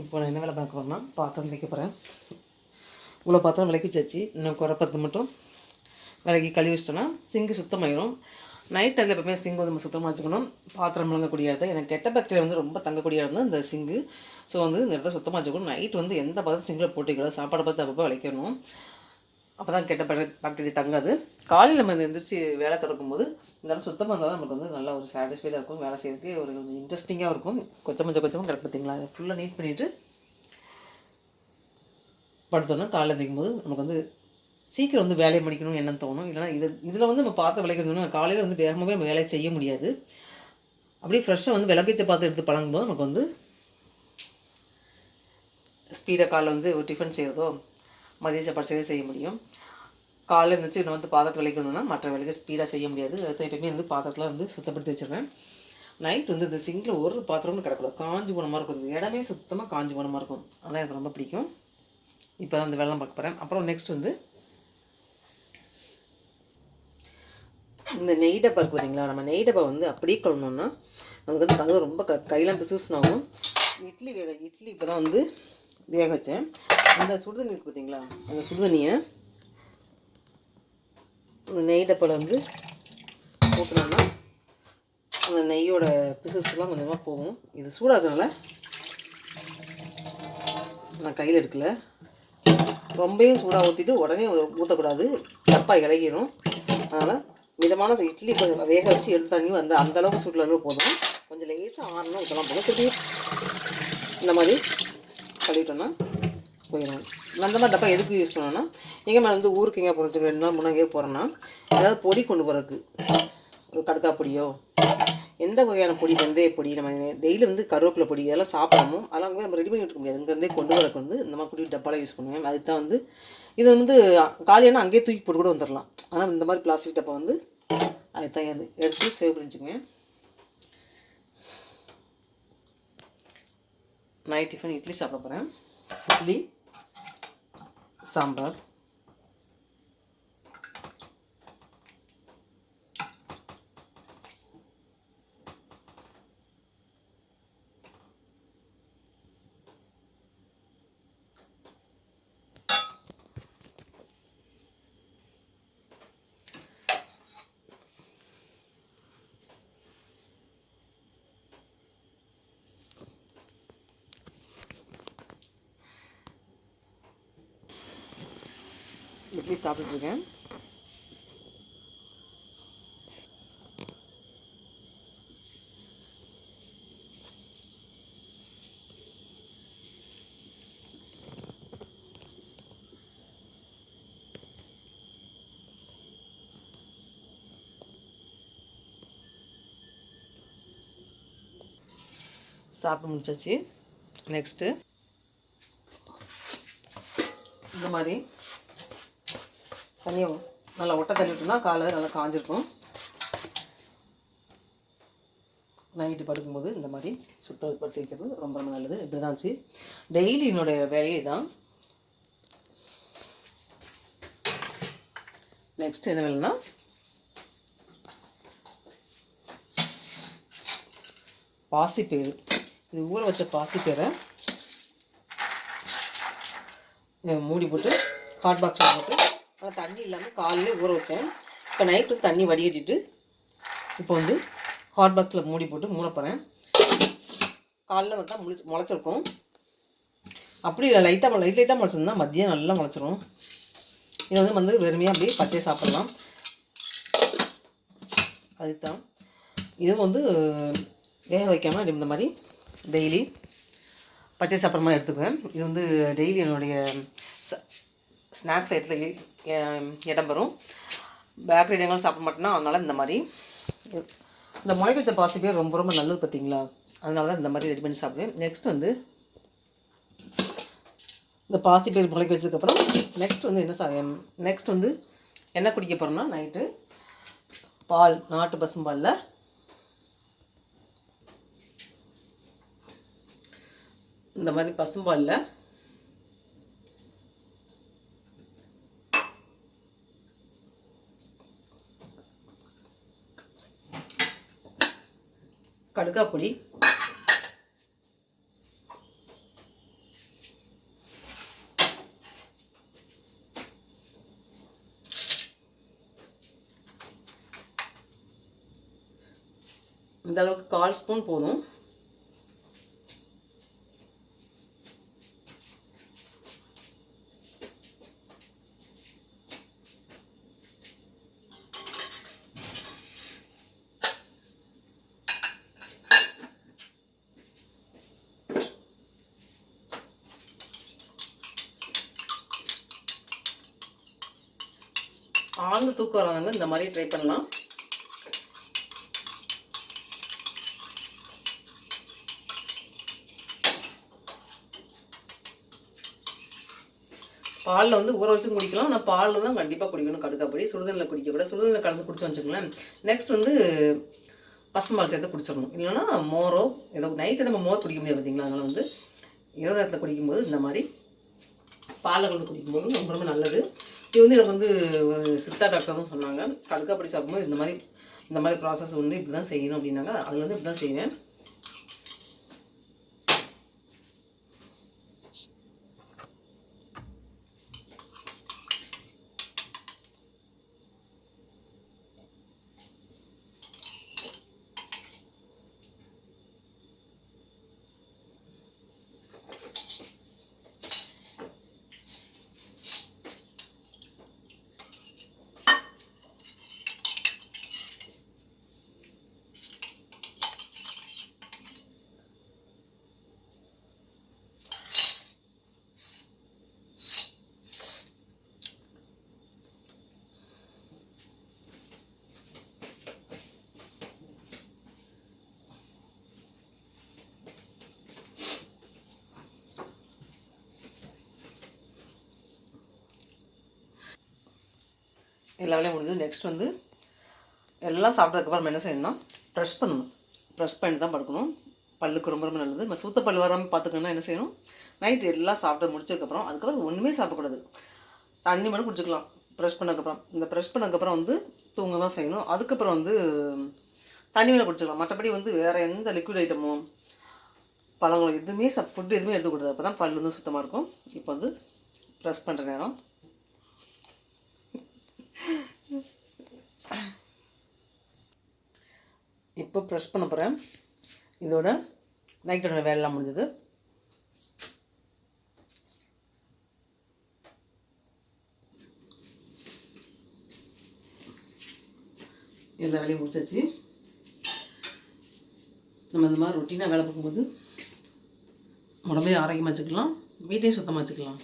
இப்போ நான் என்ன வேலை பார்க்க போகிறேன்னா பாத்திரம் வைக்க போகிறேன் இவ்வளோ பாத்திரம் விளக்கி வச்சாச்சு இன்னும் குறைப்பத்து மட்டும். விலக்கி கழுவி வச்சிட்டோன்னா சிங்கு சுத்தமாயிரும். நைட் டைமில் எப்பவுமே சிங்கு வந்து நம்ம சுத்தமாக வச்சுக்கணும். பாத்திரம் விளங்கக்கூடிய இடத்த எனக்கு கெட்ட பாக்டீரியா வந்து ரொம்ப தங்கக்கூடிய இடம் தான் இந்த சிங்கு. ஸோ வந்து இந்த இடத்த சுத்தமாக வச்சுக்கணும். நைட் வந்து எந்த பாத்திரம் சிங்கில் போட்டுக்கூடாது சாப்பாடு பார்த்து அப்பப்போ விளைக்கணும் அப்போ தான் கெட்ட பாக்டீரியா தங்காது. காலையில் நம்ம எந்திரிச்சு வேலை தொடக்கும் போது இந்த சுத்தமாக இருந்தால் தான் நமக்கு வந்து நல்ல ஒரு சாட்டிஸ்ஃபைடாக இருக்கும். வேலை செய்யறதுக்கு ஒரு கொஞ்சம் இன்ட்ரெஸ்டிங்காக இருக்கும். கொச்சம் கொஞ்சம் கொஞ்சம் கிடக்கு பார்த்தீங்களா? அதை ஃபுல்லாக நீட் பண்ணிவிட்டு படுத்தோன்னா காலையில் எந்திரிக்கும் போது நமக்கு வந்து சீக்கிரம் வந்து வேலையை முடிக்கணும்னு என்ன தோணும். இல்லைனா இது இதில் வந்து நம்ம பார்த்து விளைக்கணும்னா காலையில் வந்து வேகமாகவே நம்ம வேலையை செய்ய முடியாது. அப்படியே ஃப்ரெஷ்ஷாக வந்து விளக்கிச்ச பார்த்து எடுத்து பழங்கும்போது நமக்கு வந்து ஸ்பீடாக காலைல வந்து ஒரு டிஃபன் செய்கிறதோ மதிய சாப்பாடு செய்ய செய்ய முடியும். காலையில் இருந்துச்சு இன்னும் வந்து பாத்திரத்தை விளைக்கணும்னா மற்ற வேலைக்கு ஸ்பீடாக செய்ய முடியாது. அதுதான் எப்பயுமே வந்து பாத்திரத்தில் வந்து சுத்தப்படுத்தி வச்சுருவேன். நைட் வந்து இந்த சிங்கில் ஒரு பாத்திரமும் கிடக்கூடாது காஞ்சி போன மாதிரி இருக்கும். இடமே சுத்தமாக காஞ்சி போன மாதிரி இருக்கும். ஆனால் எனக்கு ரொம்ப பிடிக்கும். இப்போ தான் அந்த வெள்ளம் பார்க்க போகிறேன் அப்புறம் நெக்ஸ்ட் வந்து இந்த நெய் டப்பா இருக்கு பார்த்தீங்களா நம்ம நெய் டப்பா வந்து அப்படியே கழுவணும்னா நமக்கு வந்து கதவு ரொம்ப க கையெல்லாம் பிசுபிசுனாகும் இட்லி வேக இட்லி இப்போ தான் வந்து வேக வச்சேன். அந்த சுடுதண்ணி இருக்கு பார்த்தீங்களா அந்த சுடுதண்ணியை அந்த நெய் டப்பாவில் வந்து ஊற்றினோம்னா அந்த நெய்யோட பிசுசுலாம் கொஞ்சமாக போகும். இது சூடாகிறதுனால நான் கையில் எடுக்கல. ரொம்பையும் சூடாக ஊற்றிட்டு உடனே ஊற்றக்கூடாது டப்பா இலகிரும். அதனால் மிதமான இட்லி கொஞ்சம் வேக வச்சு எடுத்து தண்ணி வந்து அந்த அளவுக்கு சூட்டில் போதும். கொஞ்சம் லேசாக ஆறணும் ஊற்றலாம் போதும். திருப்பி இந்த மாதிரி கழுவிட்டோன்னா போயிடும் அந்த மாதிரி டப்பா எதுக்கு யூஸ் பண்ணோன்னா எங்கே மேலே வந்து ஊருக்கு எங்கே போகிறோம் ரெண்டு நாள் மூணு எங்கேயோ போகிறோன்னா ஏதாவது பொடி கொண்டு போகிறதுக்கு ஒரு கடுக்கா பொடியோ எந்த வகையான பொடி வெந்தய பொடி நம்ம டெய்லி வந்து கருவேப்பிலை பொடி இதெல்லாம் சாப்பிடணும் அதெல்லாம் வந்து நம்ம ரெடி பண்ணி விட்டுக்க முடியாது. இங்கேருந்தே கொண்டு வரக்கு வந்து இந்த மாதிரி குடி டப்பாலாம் யூஸ் பண்ணுவேன். அதுக்கு தான் வந்து இது வந்து காலியான அங்கேயே தூக்கி போட்டு கூட வந்துடலாம் ஆனால் இந்த மாதிரி பிளாஸ்டிக் டப்பா வந்து அதுதான் தான் எடுத்து சேவ் பண்ணிச்சுக்குவேன் நைட் டிஃபன் இட்லி சாப்பிட போகிறேன் இட்லி சாம்பார் இட்லி சாப்பிட்டுருக்கேன் சாப்பிட்டு முடிச்சாச்சு நெக்ஸ்ட்டு இந்த மாதிரி தண்ணியை நல்லா ஒட்ட தள்ளிவிட்டோம்னா காலை நல்லா காஞ்சிருக்கும். நைட்டு படுக்கும்போது இந்த மாதிரி சுத்தப்படுத்தி வைக்கிறது ரொம்ப ரொம்ப நல்லது. இப்படி தான் ஆச்சு டெய்லி என்னுடைய வேலையே தான் நெக்ஸ்ட் என்ன வேணும்னா பாசிப்பயிறு. இது ஊற வச்ச பாசிப்பயிரை மூடி போட்டு ஹாட் பாக்ஸில் போட்டு ஆனால் தண்ணி இல்லாமல் காலையில் ஊற வச்சேன். இப்போ நைட்டு தண்ணி வடிகட்டிட்டு இப்போ வந்து ஹாட் பாக்ஸில் மூடி போட்டு மூட போகிறேன் காலைல வந்தால் முழிச்சு முளைச்சிருக்கும். அப்படி லைட்டாக லைட் லைட்டாக முளைச்சிருந்தா மதியம் நல்லா முளைச்சிரும். இது வந்து வந்து வெறுமையாக அப்படியே பச்சையை சாப்பிட்லாம். அதுதான். இது வந்து வேக வைக்காமல் இந்த மாதிரி டெய்லி பச்சை சாப்பிட்ற மாதிரி எடுத்துக்குவேன். இது வந்து டெய்லி என்னுடைய ஸ்நாக்ஸ் ஐட்டத்தில் இடம் பெறும் பேக்கரி இடங்கள் சாப்பிட மாட்டேன்னா அதனால் இந்த மாதிரி இந்த முளைக்க வச்ச பாசி பேர் ரொம்ப ரொம்ப நல்லது பார்த்தீங்களா? அதனால தான் இந்த மாதிரி ரெடி பண்ணி சாப்பிடுவேன். நெக்ஸ்ட் வந்து இந்த பாசி பேர் முளைக்க வச்சதுக்கப்புறம் நெக்ஸ்ட் வந்து என்ன சா நெக்ஸ்ட் வந்து என்ன குடிக்க போகிறோம்னா நைட்டு பால் நாட்டு பசும்பாலில் இந்த மாதிரி பசும்பாலில் கடுக்காப்புளி இந்தளவுக்கு கால் ஸ்பூன் போதும். ஆழ்ந்து தூக்கம் வராங்க இந்த மாதிரி ட்ரை பண்ணலாம். பாலில் வந்து ஊற வச்சு குடிக்கலாம். ஆனால் பாலில் தான் கண்டிப்பாக குடிக்கணும் கடுக்காப்படி சுடுதண்ணில் குடிக்கக்கூடாது சுடுதண்ணில் கலந்து குடிச்சு வச்சுக்கோங்களேன். நெக்ஸ்ட் வந்து பசும்பால் சேர்த்து குடிச்சிடணும். இல்லைன்னா மோரோ ஏதோ நைட்டு நம்ம மோர் குடிக்க முடியாது பார்த்தீங்களா? அதனால் வந்து இரவு நேரத்தில் குடிக்கும்போது இந்த மாதிரி பாலை கலந்து குடிக்கும்போது ரொம்ப ரொம்ப நல்லது. இது வந்து எனக்கு வந்து ஒரு சித்தா டாக்டர் தான் சொன்னாங்க. கடுக்காப்படி சாப்பிடும்போது இந்த மாதிரி இந்த மாதிரி ப்ராசஸ் வந்து இப்படி தான் செய்யணும் அப்படின்னாங்க. அதில் வந்து இப்படி தான் செய்வேன். எல்லா வேலையும் முடிஞ்சது நெக்ஸ்ட் வந்து எல்லாம் சாப்பிட்டதுக்கப்புறம் என்ன செய்யணும்னா ப்ரெஷ் பண்ணணும். ப்ரெஷ் பண்ணி தான் படுக்கணும். பல்லுக்கு ரொம்ப ரொம்ப நல்லது. நம்ம சூத்த பல் வராமல் பார்த்துக்கணும்னா என்ன செய்யணும்? நைட் எல்லாம் சாப்பிட்டு முடிச்சதுக்கப்புறம் அதுக்கப்புறம் ஒன்றுமே சாப்பிடக்கூடாது. தண்ணி மட்டும் குடிச்சிக்கலாம். ப்ரெஷ் பண்ணதுக்கப்புறம். இந்த ப்ரெஷ் பண்ணதுக்கப்புறம் வந்து தூங்க தான் செய்யணும். அதுக்கப்புறம் வந்து தண்ணி வேணால் குடிச்சிக்கலாம். மற்றபடி வந்து வேறு எந்த லிக்விட் ஐட்டமும் பழங்களும் எதுவுமே சப் ஃபுட்டு எதுவுமே எடுத்துக்கூடாது அப்போ தான் பல் வந்து சுத்தமாக இருக்கும். இப்போ வந்து ப்ரெஷ் பண்ணுற நேரம். இப்போ ப்ரெஸ் பண்ண போகிறேன் இதோட நைட்டோட வேலைலாம் முடிஞ்சது. எல்லா வேலையும் முடிச்சாச்சு. நம்ம இந்த மாதிரி ரொட்டீனாக வேலை பார்க்கும்போது உடம்பையும் ஆரோக்கியமாக வச்சுக்கலாம். வீட்டையும் சுத்தமாக வச்சுக்கலாம்.